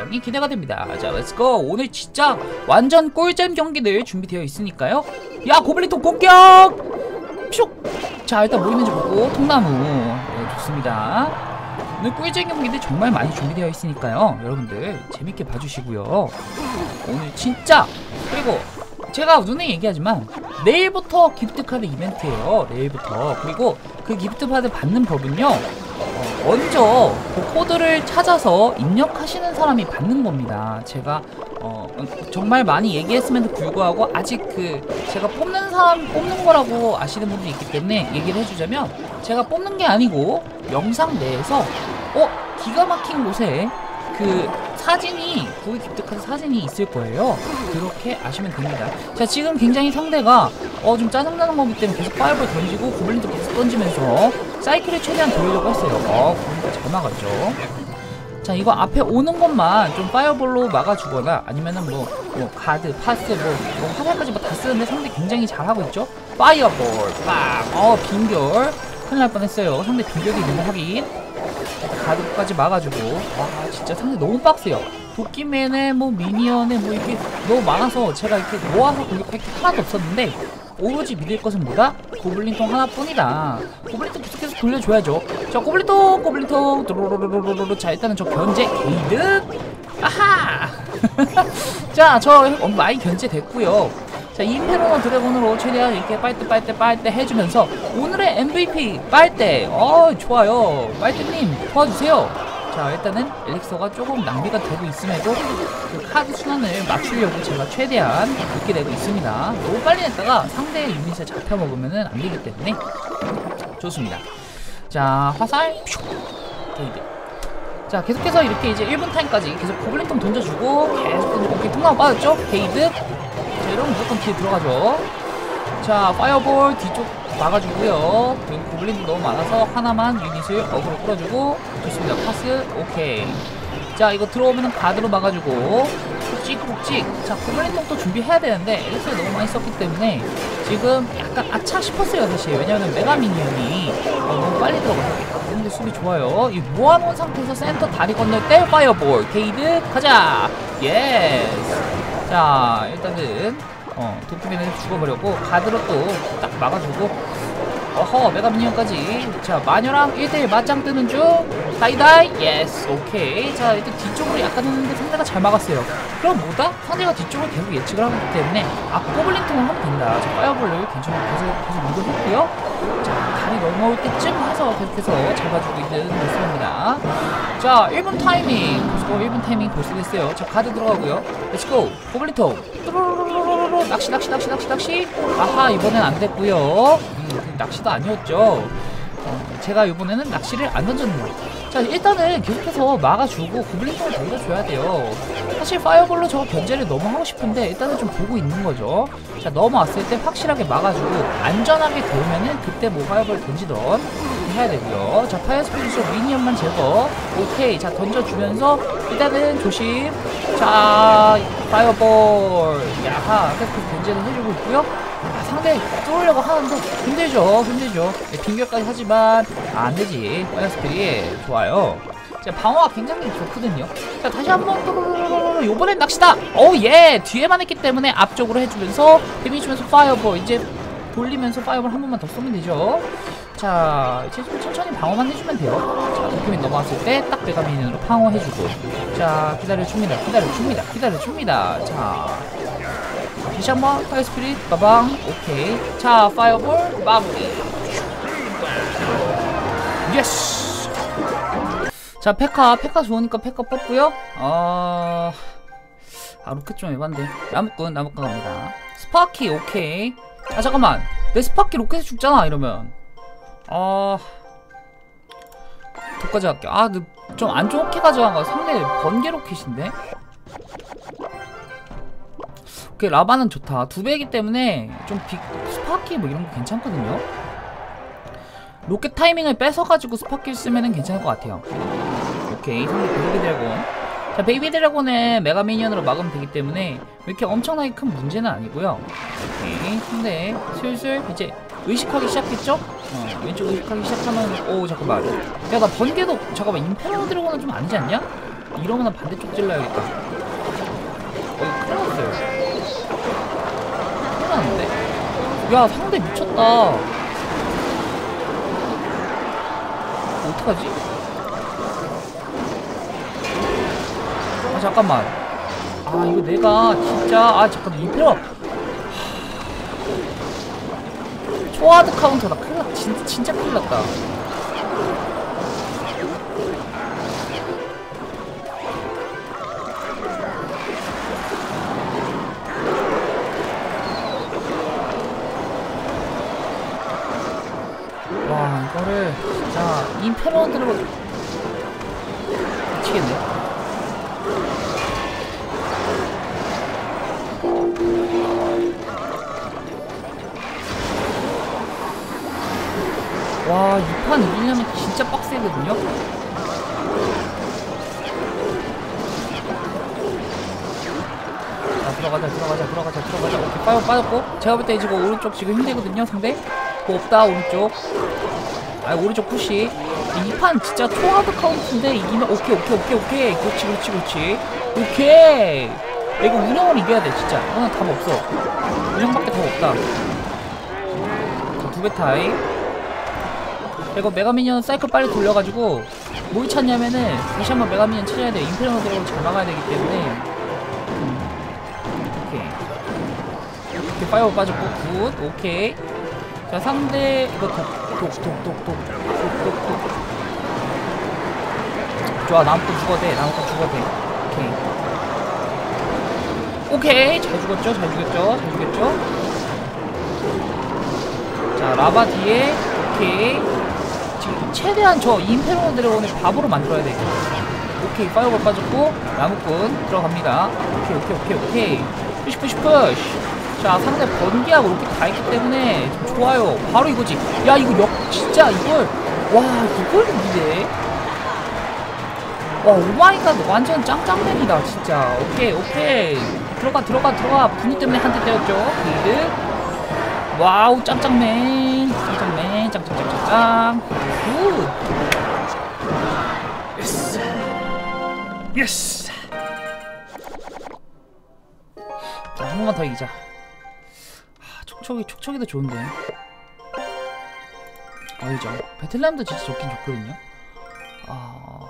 굉장히 기대가 됩니다. 자 렛츠고 오늘 진짜 완전 꿀잼 경기들 준비되어 있으니까요. 야 고블린통 공격! 슉! 자 일단 뭐 있는지 보고 통나무. 네 좋습니다. 오늘 꿀잼 경기들 정말 많이 준비되어 있으니까요. 여러분들 재밌게 봐주시고요. 오늘 진짜! 그리고 제가 눈에 얘기하지만 내일부터 기프트 카드 이벤트예요. 내일부터. 그리고 그 기프트 카드 받는 법은요. 어, 먼저 그 코드를 찾아서 입력하시는 사람이 받는 겁니다 제가 어, 정말 많이 얘기했음에도 불구하고 아직 그 제가 뽑는 사람 뽑는 거라고 아시는 분들이 있기 때문에 얘기를 해주자면 제가 뽑는 게 아니고 영상 내에서 어 기가 막힌 곳에 그 사진이 구이 기프트카드 사진이 있을 거예요. 그렇게 아시면 됩니다. 자 지금 굉장히 상대가 어 좀 짜증나는 거기 때문에 계속 파이어볼 던지고 고블린도 계속 던지면서 사이클을 최대한 돌리려고 했어요. 어 그러니까 잘 막았죠. 자 이거 앞에 오는 것만 좀 파이어볼로 막아주거나 아니면은 뭐, 뭐 가드, 파스, 뭐, 뭐 화살까지 뭐 다 쓰는데 상대 굉장히 잘하고 있죠. 파이어볼, 빵, 어 빙결 큰일 날 뻔했어요. 상대 빙결이 있는 거 확인. 가드까지 막아주고 와 진짜 상대 너무 빡세요 도끼맨에 뭐 미니언에 뭐 이렇게 너무 많아서 제가 이렇게 모아서 공격할 게 하나도 없었는데 오로지 믿을 것은 뭐다? 고블린통 하나뿐이다. 고블린통 계속해서 돌려줘야죠. 자 고블린통 고블린통. 도로로로로로로 자 일단은 저 견제 게이드 아하! 자저 많이 견제됐고요. 자 인페로너 드래곤으로 최대한 이렇게 빨대 빨대 빨대 해주면서 오늘의 MVP 빨대. 어 좋아요. 빨대님 도와주세요 자 일단은 엘릭서가 조금 낭비가 되고 있음에도 그 카드 순환을 맞추려고 제가 최대한 늦게 내고 있습니다. 너무 빨리 냈다가 상대의 유닛을 잡혀먹으면 안 되기 때문에. 좋습니다. 자 화살. 퓨. 게이드 자 계속해서 이렇게 이제 1분 타임까지 계속 고블린통 던져주고 계속 오케이 통나무 빠졌죠? 게이드. 자 이러면 무조건 뒤에 들어가죠 자 파이어볼 뒤쪽 막아주고요. 그리고 고블린도 너무 많아서 하나만 유닛을 어그로 끌어주고 좋습니다. 파스 오케이. 자 이거 들어오면은 가드로 막아주고 푹찍푹찍 자 고블린통도 준비해야 되는데 엘리스를 너무 많이 썼기 때문에 지금 약간 아차 싶었어요 사실. 왜냐면 메가미니언이 어, 너무 빨리 들어가서 근데 수비 좋아요. 이 모아놓은 상태에서 센터 다리 건널 때 파이어볼. 게이드 가자! 예스! 자 일단은 어 도끼맨을 죽어버렸고 가드로 또 딱 막아주고. 어허 메가 미니언까지. 자 마녀랑 1대1 맞짱 뜨는 중. 다이다이. 예스 오케이 자 일단 뒤쪽으로 약간 했는데 상대가 잘 막았어요. 그럼 뭐다? 상대가 뒤쪽을 계속 예측을 하기 때문에 앞 고블린 통을 하면 된다. 자 파이어볼을 괜찮게 계속 계속 유도했고요. 자 다리 넘어올 때쯤 해서 계속해서 잡아주고 있는 모습입니다. 자 1분 타이밍. 벌써 1분 타이밍 됐어요. 자 가드 들어가고요. 렛츠고 고블린 통. 뚜루루루루 루 낚시 낚시 낚시 낚시 낚시. 아하 이번엔 안 됐고요. 음, 낚시도 아니었죠. 어, 제가 이번에는 낚시를 안 던졌네요. 자 일단은 계속해서 막아주고 고블린통을 돌려줘야 돼요. 사실 파이어볼로 저 견제를 너무 하고 싶은데 일단은 좀 보고 있는 거죠. 자 넘어왔을 때 확실하게 막아주고 안전하게 되면은 그때 뭐 파이어볼 던지던 해야 되고요. 자 파이어 스피드 쪽 미니언만 제거. 오케이. 자 던져주면서 일단은 조심. 자 파이어볼. 야하 계속 견제를 해주고 있고요. 아, 상대 뚫으려고 하는데 힘들죠. 힘들죠. 네, 빙결까지 하지만 아, 안되지. 파이어스피릿 좋아요. 자 방어가 굉장히 좋거든요. 자 다시 한번 또로로로로 요번엔 낚시다. 오예. 뒤에만 했기 때문에 앞쪽으로 해주면서 데미 주면서 파이어볼. 이제 돌리면서 파이어볼 한 번만 더 쏘면 되죠 자 이제 좀 천천히 방어만 해주면 돼요. 자 도쿄민 넘어왔을 때딱 베가민으로 방어해주고. 자 기다려줍니다. 기다려줍니다. 기다려줍니다. 자 다시 한번 파이어 스피릿. 빠방. 오케이. 자 파이어볼 마무리. 예스! 자 페카. 페카 좋으니까 페카 뽑고요. 어... 아 로켓 좀 에반데. 나무꾼 나무꾼 갑니다. 스파키 오케이. 아 잠깐만. 내 스파키 로켓에 죽잖아 이러면 아 독까지 갈게. 아 좀 안 좋게 가져간 거 상대 번개 로켓인데? 오케이 라바는 좋다. 두 배이기 때문에 좀 빅, 스파키 뭐 이런 거 괜찮거든요. 로켓 타이밍을 뺏어가지고 스파키를 쓰면 은 괜찮을 것 같아요. 오케이 상대 베이비 드래곤 자 베이비 드래곤은 메가 미니언으로 막으면 되기 때문에 이렇게 엄청나게 큰 문제는 아니고요 오케이 상대 슬슬 이제 의식하기 시작했죠? 어, 왼쪽 의식하기 시작하면 오 잠깐만 야 나 번개도 잠깐만 임페러 드래곤은 좀 아니지 않냐? 이러면 반대쪽 찔러야겠다 어 이거 큰일 났어요 큰일 났는데? 야 상대 미쳤다 어떡하지? 아 잠깐만. 아 이거 내가 진짜 아 잠깐 임페러 초하드 카운터다. 큰일 났다 진짜, 진짜 큰일 났다. 와 이거를 진짜 임페러 들고 미 진짜 빡세거든요? 자, 들어가자, 들어가자, 들어가자, 들어가자. 오케이, 빠져, 빠졌고. 제가 볼 때 지금 오른쪽 지금 힘들거든요, 상대? 뭐 없다, 오른쪽. 아, 오른쪽 푸시. 이 판 진짜 초하드 카운트인데 이기면, 오케이, 오케이, 오케이, 오케이. 그렇지, 그렇지, 그렇지. 오케이. 야, 이거 운영을 이겨야 돼, 진짜. 이거는 답 없어. 운영밖에 답 없다. 자, 두배 타임. 이거 메가미니언 사이클 빨리 돌려가지고 뭐 찾냐면은 다시 한번 메가미니언 찾아야 돼요. 인페르노 드래곤 잘 막아야 되기 때문에. 음. 오케이. 이렇게 파이어 빠졌고 굿. 오케이. 자 상대 이거 독독독독독독독 좋아 나무 또 죽어도 돼. 나무 또 죽어도 돼. 오케이. 오케이. 잘 죽었죠? 잘 죽였죠? 잘 죽였죠? 자 라바 뒤에. 오케이. 지금 최대한 저 임페로노 드래곤을 밥으로 만들어야 돼. 오케이, 파이어볼 빠졌고, 나무꾼 들어갑니다. 오케이, 오케이, 오케이, 오케이. 푸시, 푸시, 푸시. 자, 상대 번개하고 이렇게 다 있기 때문에 좀 좋아요. 바로 이거지. 야, 이거 역, 진짜 이걸, 와, 이걸 이기네. 와, 오마이갓, 완전 짱짱맨이다, 진짜. 오케이, 오케이. 들어가, 들어가, 들어가. 분위 때문에 한 대 때렸죠. 빌드. 와우, 짱짱맨. 짱짱맨, 짱짱짱짱짱. 굿. 예스. 예스. 자, 한 번만 더 이기자. 아, 촉촉이, 촉촉이도 좋은데. 알죠. 베틀레헴도 진짜 좋긴 좋거든요. 아,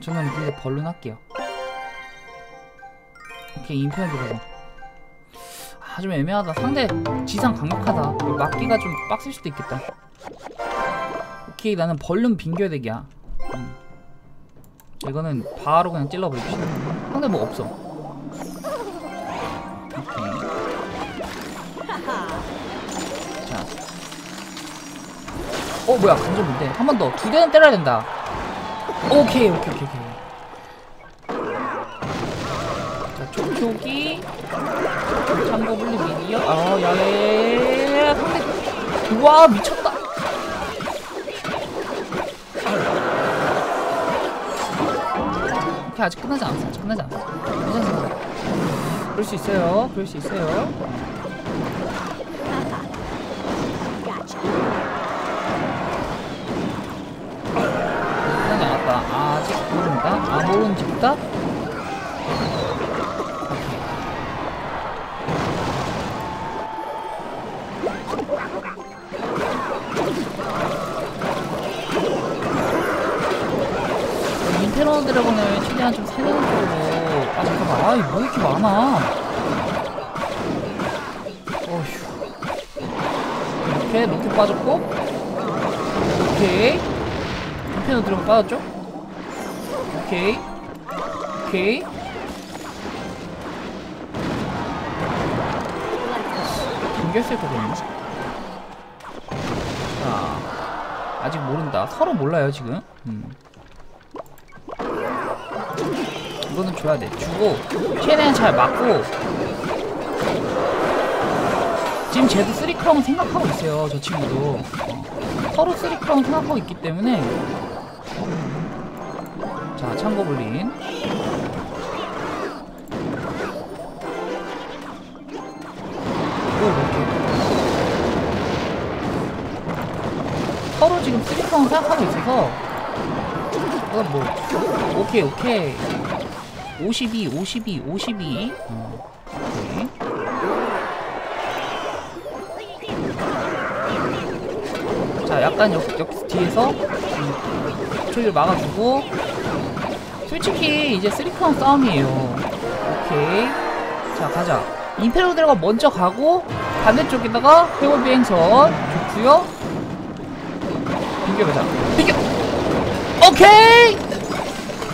저는 근데 벌룬 할게요. 오케이, 인펜 들어가. 아, 좀 애매하다. 상대 지상 강력하다. 막기가 좀 빡셀 수도 있겠다. 오케이, 나는 벌룬 빙결대기야. 음. 이거는 바로 그냥 찔러버리기. 상대 뭐 없어. 오케이. 자. 어, 뭐야, 간접인데. 한 번 더. 두 대는 때려야 된다. 오케이, 오케이, 오케이, 오케이. 자, 촉촉이. 참고 분리 미디어. 아, 야래. 상대. 우와, 미쳤다. 오케이, 아직 끝나지 않았어. 아직 끝나지 않았어. 괜찮습니다. 그럴 수 있어요. 그럴 수 있어요. 끝나지 않았다. 아직 모른다. 아, 모르는 집다? 인테리어 드래곤을 최대한 좀 살리는 쪽으로. 아 잠깐만. 아이 뭐 이렇게 많아? 어휴. 이렇게 로켓 빠졌고. 오케이. 인테리어 드래곤 빠졌죠? 오케이. 오케이. 경계했을 거거든요 자 아직 모른다. 서로 몰라요 지금? 음. 이거는 줘야 돼. 주고 최대한 잘 맞고. 지금 쟤도 3크라운 생각하고 있어요 저 친구도. 어, 서로 3크라운 생각하고 있기 때문에. 자 이렇게. 서로 지금 3크라운 생각하고 있어서. 이건 뭐 오케이 오케이 52 52 52 어, 오케이. 자 약간 역, 역 뒤에서 음, 초이를 막아주고. 솔직히 이제 3크라운 싸움이에요. 오케이. 자 가자. 임페로드가 먼저 가고 반대쪽에다가 회원 비행선 좋구요. 비벼보자. 비겨 오케이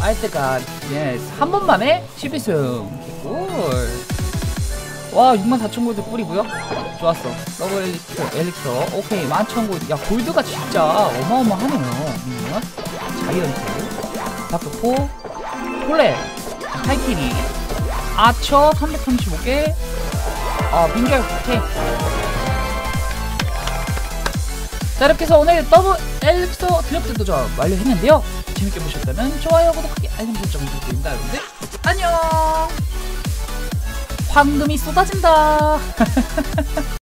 빨대가 예스 한 번만에 12승. 꿀와 64,000골드 꿀이고요. 좋았어. 더블 엘릭서, 엘릭서 오케이 11,000골드 야 골드가 진짜 어마어마하네요. 음, 자이언트. 다크포. 폴레. 타이키리 아처 335개. 아 빙결. 오케이. 자 이렇게 해서 오늘 더블 엘릭서 드래프트 도전 완료했는데요 재밌게 보셨다면 좋아요 구독하기 알림 설정 부탁드립니다 여러분들. 안녕! 황금이 쏟아진다